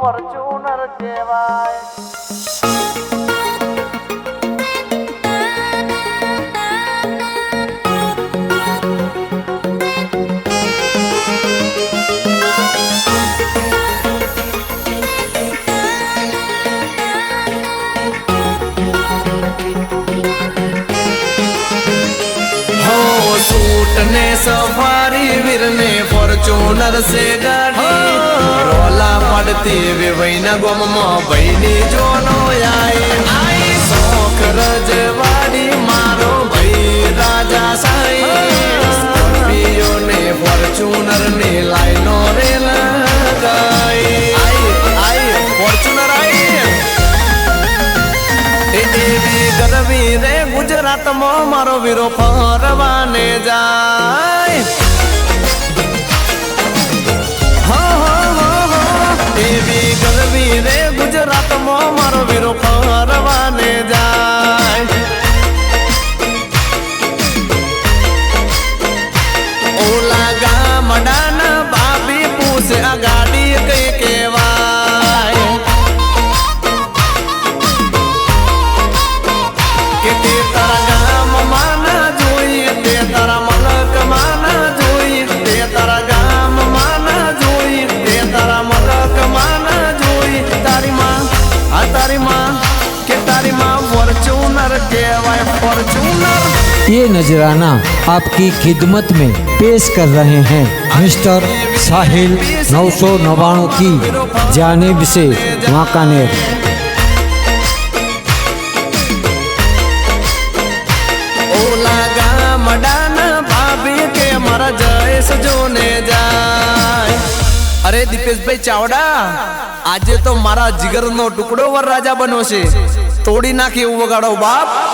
Fortuner કહેવાય હો suit ને સફારી વીર ને પડતી વિવૈના ગોમમાં ભૈની જોનો આઈ આઈ શોખ રજવાડી મારો ભઈ રાજા સાઈ સ્કોર્પિયો ને ફોર્ચ્યુનરની લાઈનો રે લગાઈ આઈ આઈ ફોર્ચ્યુનર આઈ એ રે ગુજરાતમાં મારો વીરો ફરવાને જાય. રે ગુજરાતમાં મારો વીરો ये नजराना आपकी खिदमत में पेश कर रहे हैं मिस्टर साहिल नौ सौ नवाणु की जानिब से वाकानेर ઓલા ગામડાના ભાભી કે મારા જયેશ જોને જાય અરે દીપેશભાઈ ચાવડા આજે તો મારા જીગરનો ટુકડો વર રાજા બન્યો છે તોડી નાખી એવું વગાડો બાપ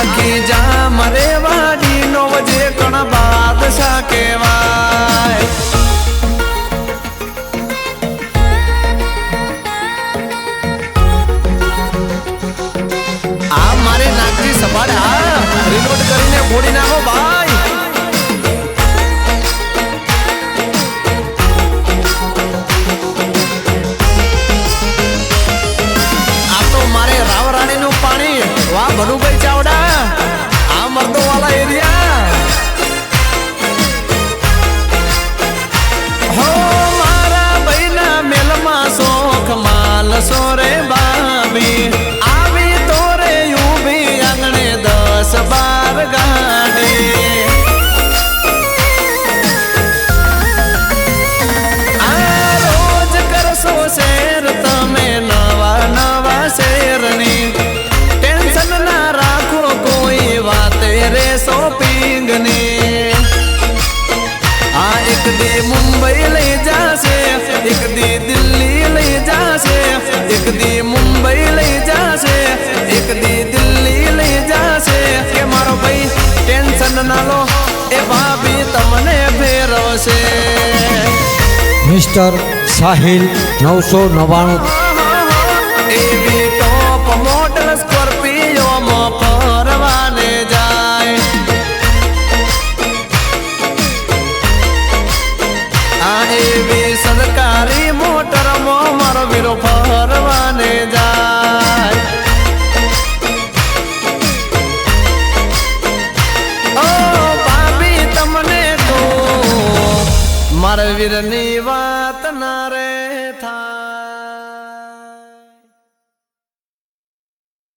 આખી જા મરે વાડી નો વજે કણ બાદશાહ કહેવાય. આ મારે નાગજી સભાડે રિલોડ કરીને ફોડી નાખો ભાઈ એક મુંબઈ લઈ જાશે એક દી દિલ્હી લઈ જાશે એક દી મુંબઈ લઈ જાશે એક દી દિલ્હી લઈ જાશે કે મારો ભાઈ ટેન્શન ના લો એ ભાભી તમને ફેરવશે મિસ્ટર સાહિલ નવસો નવ્વાણું મારા વીરની વાત ના રે થા.